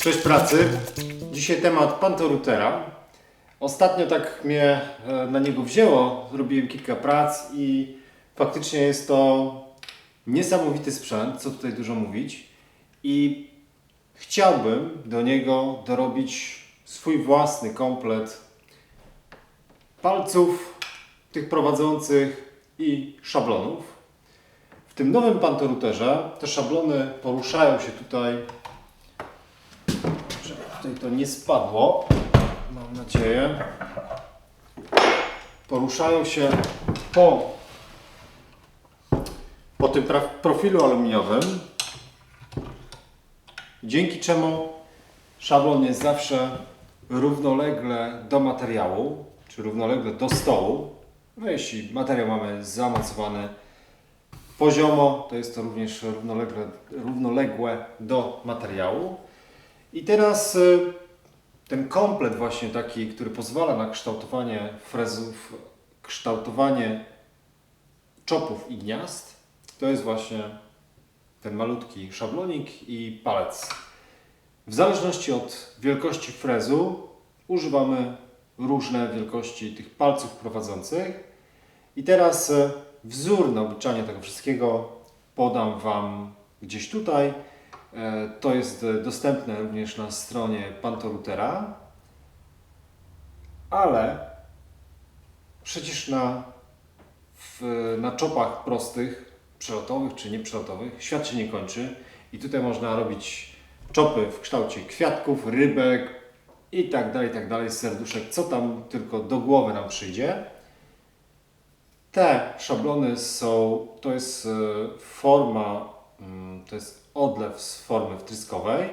Cześć pracy. Dzisiaj temat pantorutera. Ostatnio tak mnie e, na niego wzięło, zrobiłem kilka prac i faktycznie jest to niesamowity sprzęt, co tutaj dużo mówić. I chciałbym do niego dorobić swój własny komplet palców, tych prowadzących i szablonów. W tym nowym pantoruterze te szablony poruszają się tutaj żeby tutaj to nie spadło, mam nadzieję. Poruszają się po, po tym profilu aluminiowym, dzięki czemu szablon jest zawsze równolegle do materiału, czy równolegle do stołu. No jeśli materiał mamy zamocowany poziomo, to jest to również równolegle, równoległe do materiału. I teraz y, ten komplet właśnie taki, który pozwala na kształtowanie frezów, kształtowanie czopów i gniazd, to jest właśnie ten malutki szablonik i palec. W zależności od wielkości frezu używamy różne wielkości tych palców prowadzących. I teraz y, wzór na obliczanie tego wszystkiego podam Wam gdzieś tutaj. E, To jest e, dostępne również na stronie Pantorutera, ale przecież na, w, na czopach prostych, przelotowych czy nieprzelotowych, świat się nie kończy i tutaj można robić czopy w kształcie kwiatków, rybek i tak dalej, tak dalej, serduszek, co tam tylko do głowy nam przyjdzie. Te szablony są, to jest e, forma, mm, to jest odlew z formy wtryskowej,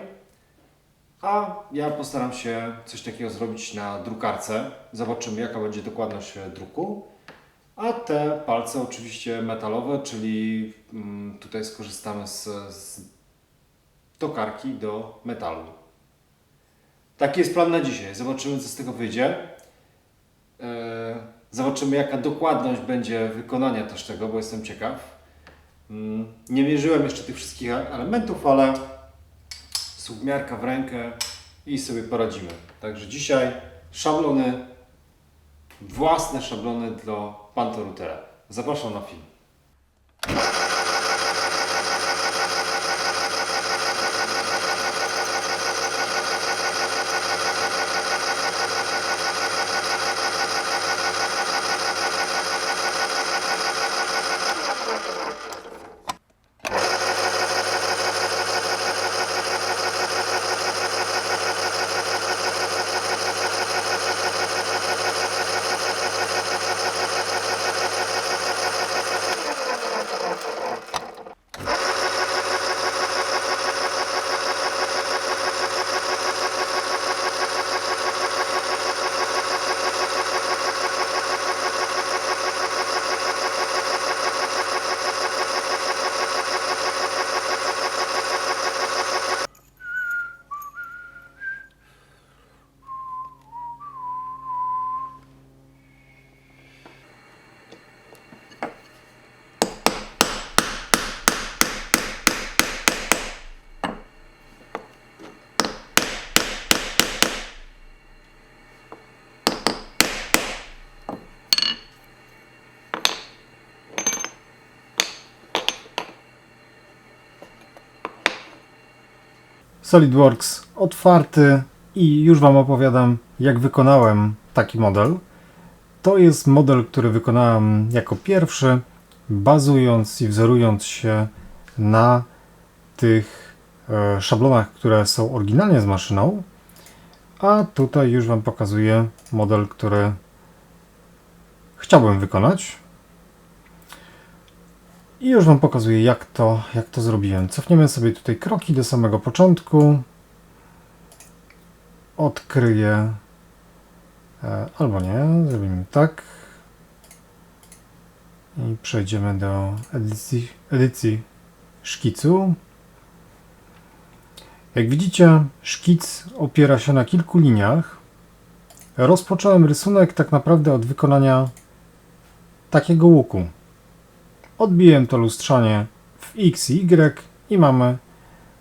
a ja postaram się coś takiego zrobić na drukarce. Zobaczymy jaka będzie dokładność e, druku. A te palce oczywiście metalowe, czyli mm, tutaj skorzystamy z, z tokarki do metalu. Taki jest plan na dzisiaj. Zobaczymy co z tego wyjdzie. E, Zobaczymy, jaka dokładność będzie wykonania też tego, bo jestem ciekaw. Mm, Nie mierzyłem jeszcze tych wszystkich elementów, ale submiarka w rękę i sobie poradzimy. Także dzisiaj szablony, własne szablony dla Pantorutera. Zapraszam na film. SolidWorks otwarty i już Wam opowiadam, jak wykonałem taki model. To jest model, który wykonałem jako pierwszy, bazując i wzorując się na tych e, szablonach, które są oryginalnie z maszyną. A tutaj już Wam pokazuję model, który chciałbym wykonać. I już Wam pokazuję, jak to, jak to zrobiłem. Cofniemy sobie tutaj kroki do samego początku. Odkryję. E, albo nie, zrobimy tak. I przejdziemy do edycji, edycji szkicu. Jak widzicie, szkic opiera się na kilku liniach. Rozpocząłem rysunek tak naprawdę od wykonania takiego łuku. Odbiłem to lustrzanie w X i Y i mamy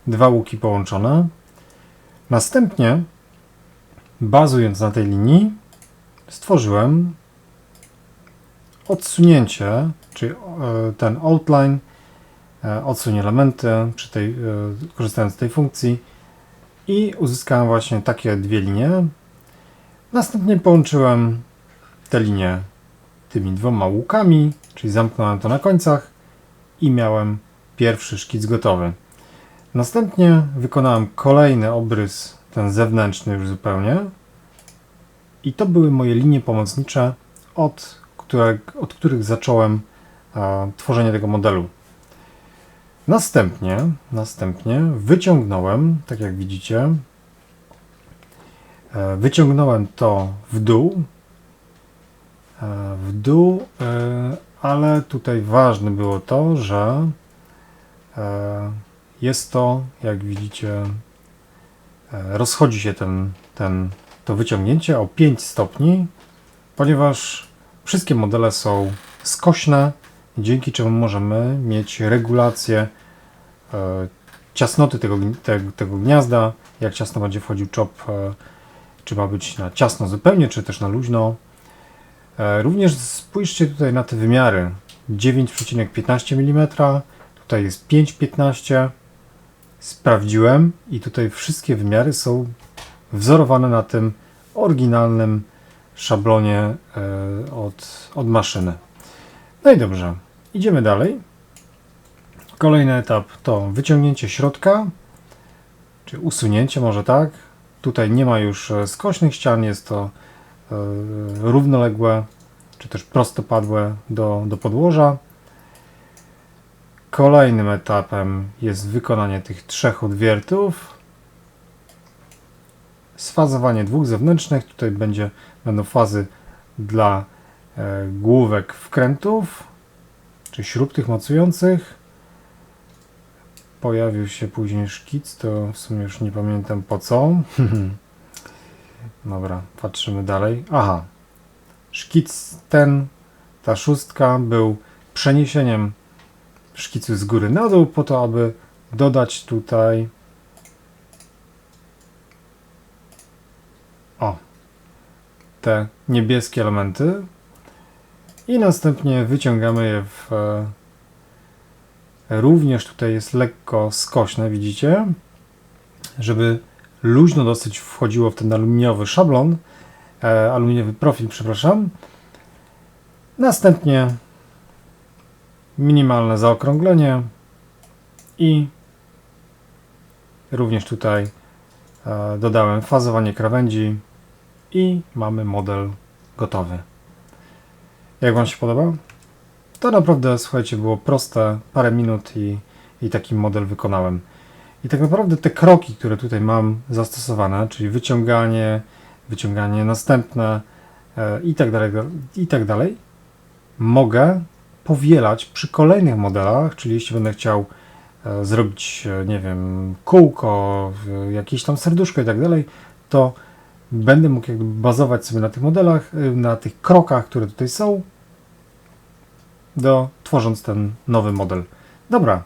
dwa łuki połączone. Następnie, bazując na tej linii, stworzyłem odsunięcie, czyli e, ten outline, e, odsuń elementy przy tej, e, korzystając z tej funkcji i uzyskałem właśnie takie dwie linie. Następnie połączyłem te linie tymi dwoma łukami, czyli zamknąłem to na końcach i miałem pierwszy szkic gotowy. Następnie wykonałem kolejny obrys, ten zewnętrzny już zupełnie. I to były moje linie pomocnicze, od, które, od których zacząłem tworzenie tego modelu. Następnie, następnie wyciągnąłem, tak jak widzicie, e, wyciągnąłem to w dół, w dół, e, ale tutaj ważne było to, że e, jest to, jak widzicie, e, rozchodzi się ten, ten, to wyciągnięcie o 5 stopni, ponieważ wszystkie modele są skośne, dzięki czemu możemy mieć regulację e, ciasnoty tego, gni- te, tego gniazda, jak ciasno będzie wchodził czop, e, czy ma być na ciasno zupełnie, czy też na luźno. E, Również spójrzcie tutaj na te wymiary. 9,15 mm, tutaj jest 5,15 sprawdziłem i tutaj wszystkie wymiary są wzorowane na tym oryginalnym szablonie e, od, od maszyny. No i dobrze, idziemy dalej. Kolejny etap to wyciągnięcie środka, czy usunięcie może tak. Tutaj nie ma już e, skośnych ścian, jest to równoległe, czy też prostopadłe do, do podłoża. Kolejnym etapem jest wykonanie tych trzech odwiertów. Sfazowanie dwóch zewnętrznych. Tutaj będzie, będą fazy dla e, główek wkrętów, czy śrub tych mocujących. Pojawił się później szkic, to w sumie już nie pamiętam po co. Dobra, patrzymy dalej. Aha, szkic ten, ta szóstka był przeniesieniem szkicu z góry na dół, po to, aby dodać tutaj o. Te niebieskie elementy. I następnie wyciągamy je w e, również tutaj jest lekko skośne, widzicie, żeby luźno dosyć wchodziło w ten aluminiowy szablon, e, aluminiowy profil, przepraszam. Następnie minimalne zaokrąglenie i również tutaj e, dodałem fazowanie krawędzi i mamy model gotowy. Jak Wam się podoba? To naprawdę, słuchajcie, było proste, parę minut i, i taki model wykonałem. I tak naprawdę te kroki, które tutaj mam zastosowane, czyli wyciąganie, wyciąganie następne e, i tak dalej, i tak dalej, mogę powielać przy kolejnych modelach, czyli jeśli będę chciał e, zrobić, e, nie wiem, kółko, jakieś tam serduszko i tak dalej, to będę mógł jakby bazować sobie na tych modelach, na tych krokach, które tutaj są, do tworząc ten nowy model. Dobra,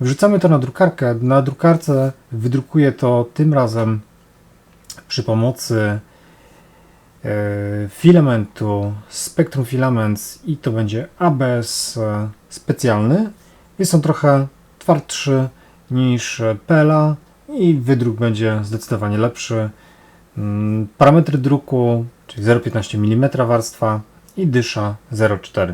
wrzucamy to na drukarkę. Na drukarce wydrukuję to tym razem przy pomocy e, filamentu Spectrum Filaments i to będzie ABS e, specjalny. Jest on trochę twardszy niż PLA i wydruk będzie zdecydowanie lepszy. Mm, Parametry druku, czyli 0,15 mm warstwa i dysza 0,4.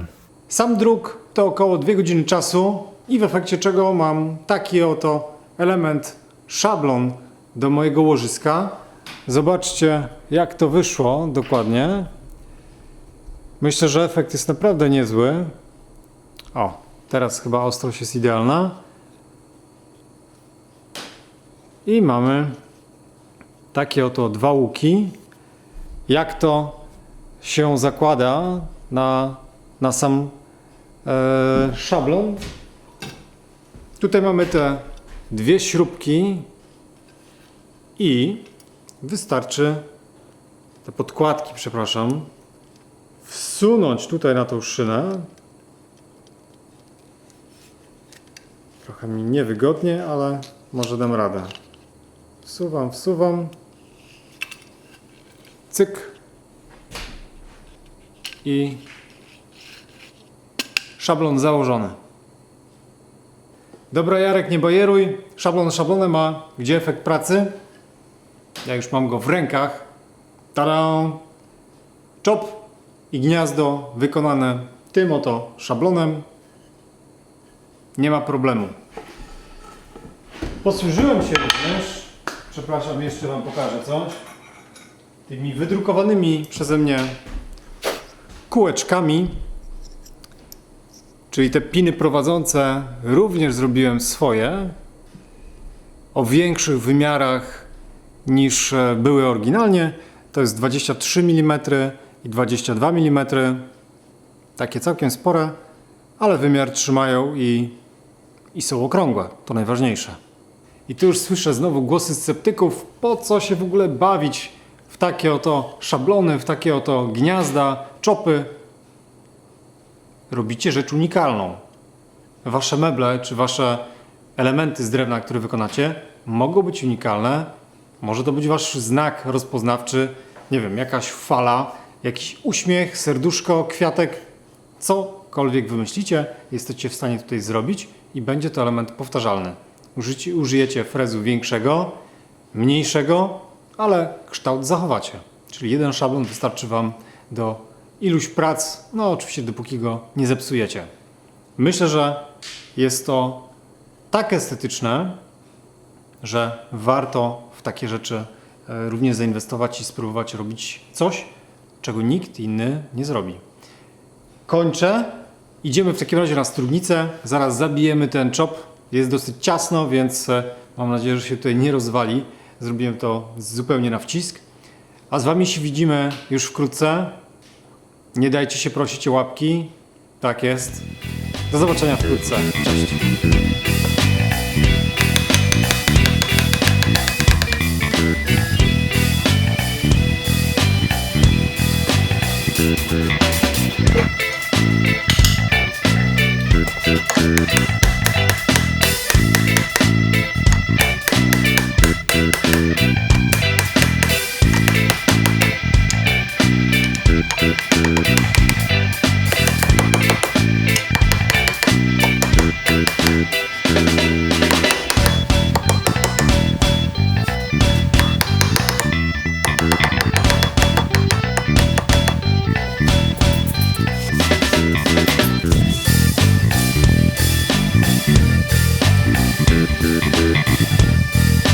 Sam druk to około 2 godziny czasu i w efekcie czego mam taki oto element, szablon do mojego łożyska. Zobaczcie jak to wyszło dokładnie. Myślę, że efekt jest naprawdę niezły. O, teraz chyba ostrość jest idealna. I mamy takie oto dwa łuki. Jak to się zakłada na, na sam e, szablon. Tutaj mamy te dwie śrubki i wystarczy te podkładki, przepraszam, wsunąć tutaj na tą szynę Trochę mi niewygodnie, ale może dam radę. Wsuwam, wsuwam. Cyk. I szablon założony. Dobra, Jarek, nie bajeruj. Szablon szablonem ma gdzie efekt pracy? Ja już mam go w rękach. Tada! Czop i gniazdo wykonane tym oto szablonem. Nie ma problemu. Posłużyłem się również, przepraszam, jeszcze Wam pokażę coś, tymi wydrukowanymi przeze mnie kółeczkami, czyli te piny prowadzące również zrobiłem swoje, o większych wymiarach niż e, były oryginalnie. To jest 23 mm i 22 mm. Takie całkiem spore, ale wymiar trzymają i, i są okrągłe. To najważniejsze. I tu już słyszę znowu głosy sceptyków, po co się w ogóle bawić w takie oto szablony, w takie oto gniazda, czopy. Robicie rzecz unikalną. Wasze meble czy wasze elementy z drewna, które wykonacie, mogą być unikalne. Może to być wasz znak rozpoznawczy, nie wiem, jakaś fala, jakiś uśmiech, serduszko, kwiatek, cokolwiek wymyślicie, jesteście w stanie tutaj zrobić i będzie to element powtarzalny. Użycie, użyjecie frezu większego, mniejszego, ale kształt zachowacie. Czyli jeden szablon wystarczy Wam do iluś prac, no oczywiście dopóki go nie zepsujecie. Myślę, że jest to tak estetyczne, że warto w takie rzeczy e, również zainwestować i spróbować robić coś, czego nikt inny nie zrobi. Kończę. Idziemy w takim razie na studnicę. Zaraz zabijemy ten czop. Jest dosyć ciasno, więc e, mam nadzieję, że się tutaj nie rozwali. Zrobiłem to zupełnie na wcisk. A z Wami się widzimy już wkrótce. Nie dajcie się prosić o łapki. Tak jest. Do zobaczenia wkrótce. Cześć. Thank you.